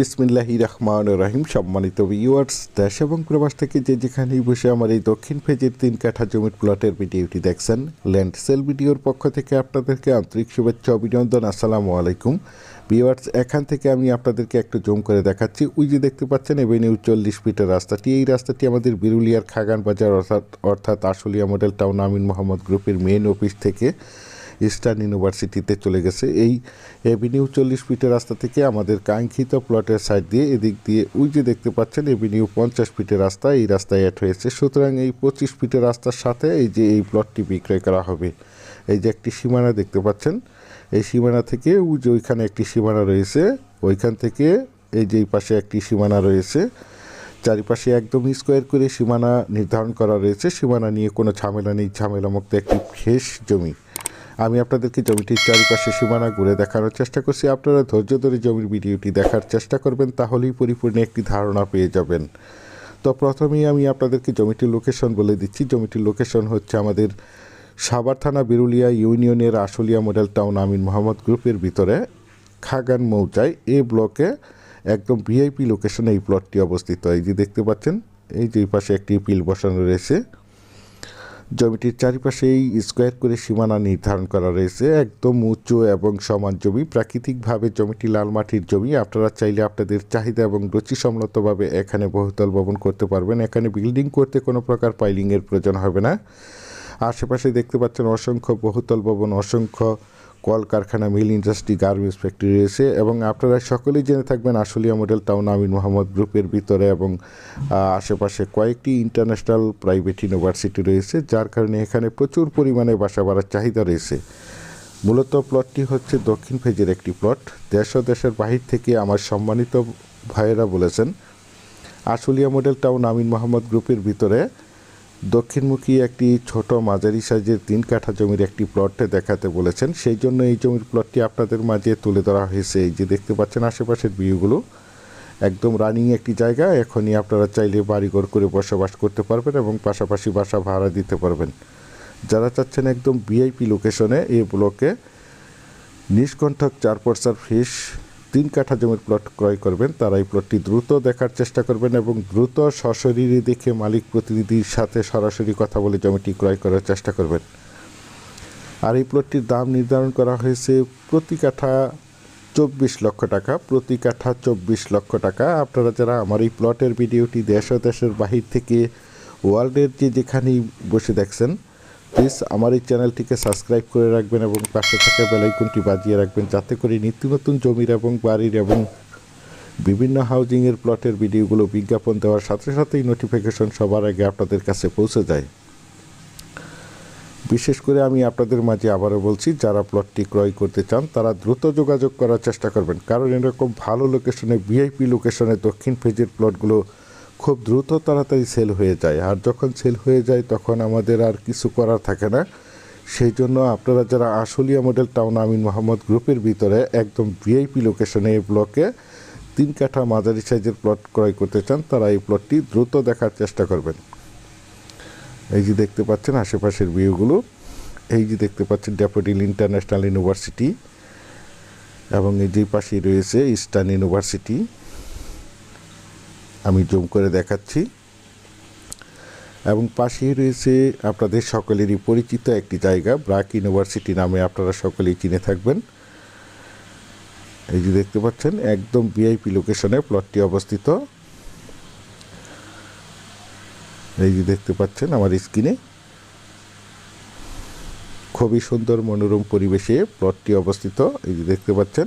বিসমিল্লাহি রহমান রাহিম। সম্মানিত ভিউয়ার্স দেশ এবং প্রবাস থেকে যে যেখানেই বসে আমার এই দক্ষিণ ফেজের তিন কাঠা জমির প্লটের ভিডিওটি দেখছেন ল্যান্ড সেল ভিডিওর পক্ষ থেকে আপনাদেরকে আন্তরিক শুভেচ্ছা, অভিনন্দন, আসসালামু আলাইকুম। ভিউয়ার্স এখান থেকে আমি আপনাদেরকে একটু জুম করে দেখাচ্ছি। ওই যে দেখতে পাচ্ছেন এভিনিউ চল্লিশ ফিটের রাস্তাটি। এই রাস্তাটি আমাদের বিরুলিয়ার খাগান বাজার অর্থাৎ অর্থাৎ আশুলিয়া মডেল টাউন আমিন মোহাম্মদ গ্রুপের মেন অফিস থেকে ইস্টার্ন ইউনিভার্সিটিতে চলে গেছে। এই এভিনিউ চল্লিশ ফিটের রাস্তা থেকে আমাদের কাঙ্ক্ষিত প্লটের সাইড দিয়ে, এদিক দিয়ে, ওই যে দেখতে পাচ্ছেন, এভিনিউ পঞ্চাশ ফিটের রাস্তা, এই রাস্তায় অ্যাড হয়েছে। সুতরাং এই পঁচিশ ফিটের রাস্তার সাথে এই যে এই প্লটটি বিক্রয় করা হবে, এই যে একটি সীমানা দেখতে পাচ্ছেন, এই সীমানা থেকে ওই যে ওইখানে একটি সীমানা রয়েছে, ওইখান থেকে এই যে এই পাশে একটি সীমানা রয়েছে, চারিপাশে একদম স্কোয়ার করে সীমানা নির্ধারণ করা রয়েছে। সীমানা নিয়ে কোনো ঝামেলা নেই, ঝামেলামুক্ত একটি ফ্রেশ জমি। আমি আপনাদেরকে জমিটির চারিপাশে সীমানা ঘুরে দেখানোর চেষ্টা করছি। আপনারা ধৈর্য ধরে জমির ভিডিওটি দেখার চেষ্টা করবেন, তাহলেই পরিপূর্ণ একটি ধারণা পেয়ে যাবেন। তো প্রথমেই আমি আপনাদেরকে জমিটির লোকেশন বলে দিচ্ছি। জমিটির লোকেশন হচ্ছে আমাদের সাভার থানা বিরুলিয়া ইউনিয়নের আশুলিয়া মডেল টাউন আমিন মোহাম্মদ গ্রুপের ভিতরে, খাগান মৌজায় এ ব্লকে একদম ভিআইপি লোকেশনে এই প্লটটি অবস্থিত। এই যে দেখতে পাচ্ছেন, এই যে পাশে একটি পিল বসানো রয়েছে। জমিটির চারিপাশেই স্কোয়ার করে সীমানা নির্ধারণ করা রয়েছে। একদম উঁচু এবং সমান জমি। প্রাকৃতিকভাবে জমিটি লাল মাটির জমি। আপনারা চাইলে আপনাদের চাহিদা এবং রুচিসম্মতভাবে এখানে বহুতল ভবন করতে পারবেন। এখানে বিল্ডিং করতে কোনো প্রকার পাইলিংয়ের প্রয়োজন হবে না। আশেপাশে দেখতে পাচ্ছেন অসংখ্য বহুতল ভবন, অসংখ্য কলকারখানা, মিল ইন্ডাস্ট্রি, গার্মেন্টস ফ্যাক্টরি রয়েছে এবং আপনারা সকলেই জেনে থাকবেন আশুলিয়া মডেল টাউন আমিন মোহাম্মদ গ্রুপের ভিতরে এবং আশেপাশে কয়েকটি ইন্টারন্যাশনাল প্রাইভেট ইউনিভার্সিটি রয়েছে, যার কারণে এখানে প্রচুর পরিমাণে বাসা বাড়ার চাহিদা রয়েছে। মূলত প্লটটি হচ্ছে দক্ষিণ ফেজের একটি প্লট। দেশ ও দেশের বাহির থেকে আমার সম্মানিত ভাইয়েরা বলেছেন, আশুলিয়া মডেল টাউন আমিন মোহাম্মদ গ্রুপের ভিতরে দক্ষিণমুখী একটি ছোট মাঝারি সাইজের তিন কাঠা জমির একটি প্লটে দেখাতে বলেছেন। সেই জন্য এই জমির প্লটটি আপনাদের মাঝে তুলে ধরা হয়েছে। এই যে দেখতে পাচ্ছেন আশেপাশের ভিউগুলো, একদম রানিং একটি জায়গা। এখনই আপনারা চাইলে বাড়িঘর করে বসবাস করতে পারবেন এবং পাশাপাশি বাসা ভাড়া দিতে পারবেন। যারা চাচ্ছেন একদম ভিআইপি লোকেশনে এই ব্লকে নিষ্কণ্ঠক চার ফিস তিন কাঠা জমির প্লট ক্রয় করবেন, তারা এই প্লটটি দ্রুত দেখার চেষ্টা করবেন এবং দ্রুত সশরীরে দেখে মালিক প্রতিনিধির সাথে সরাসরি কথা বলে জমিটি ক্রয় করার চেষ্টা করবেন। আর এই প্লটটির দাম নির্ধারণ করা হয়েছে প্রতি কাঠা চব্বিশ লক্ষ টাকা, প্রতি কাঠা চব্বিশ লক্ষ টাকা। আপনারা যারা আমার এই প্লটের ভিডিওটি দেশ ও দেশের বাহির থেকে ওয়ার্ল্ডের যে যেখানেই বসে দেখছেন প্লিজ আমার এই চ্যানেলটিকে সাবস্ক্রাইব করে রাখবেন এবং পাশে থাকা বেলাইকনটি বাজিয়ে রাখবেন যাতে করে নিত্য নতুন জমির এবং বাড়ির এবং বিভিন্ন হাউজিংয়ের প্লটের ভিডিওগুলো বিজ্ঞাপন দেওয়ার সাথে সাথেই নোটিফিকেশন সবার আগে আপনাদের কাছে পৌঁছে যায়। বিশেষ করে আমি আপনাদের মাঝে আবারও বলছি, যারা প্লটটি ক্রয় করতে চান, তারা দ্রুত যোগাযোগ করার চেষ্টা করবেন। কারণ এরকম ভালো লোকেশনে ভিআইপি লোকেশনে দক্ষিণ ফেজের প্লটগুলো খুব দ্রুত তাড়াতাড়ি সেল হয়ে যায়। আর যখন সেল হয়ে যায়, তখন আমাদের আর কিছু করার থাকে না। সেই জন্য আপনারা যারা আশুলিয়া মডেল টাউন আমিন মোহাম্মদ গ্রুপের ভিতরে একদম ভিআইপি লোকেশনে এই ব্লকে তিন কাঠা মাঝারি সাইজের প্লট ক্রয় করতে চান, তারা এই প্লটটি দ্রুত দেখার চেষ্টা করবেন। এই যে দেখতে পাচ্ছেন আশেপাশের ভিউগুলো, এই যে দেখতে পাচ্ছেন ড্যাফোডিল ইন্টারন্যাশনাল ইউনিভার্সিটি এবং এই যে পাশেই রয়েছে ইস্টার্ন ইউনিভার্সিটি। আমি জুম করে দেখাচ্ছি। এবং পাশেই রয়েছে আপনাদের সকলেরই পরিচিত একটি জায়গা, ব্রাক ইউনিভার্সিটি নামে আপনারা সকলেই চিনে থাকবেন। এই যে দেখতে পাচ্ছেন, একদম ভিআইপি লোকেশনে প্লটটি অবস্থিত। এই যে দেখতে পাচ্ছেন আমার স্ক্রিনে। খুবই সুন্দর মনোরম পরিবেশে প্লটটি অবস্থিত। এই যে দেখতে পাচ্ছেন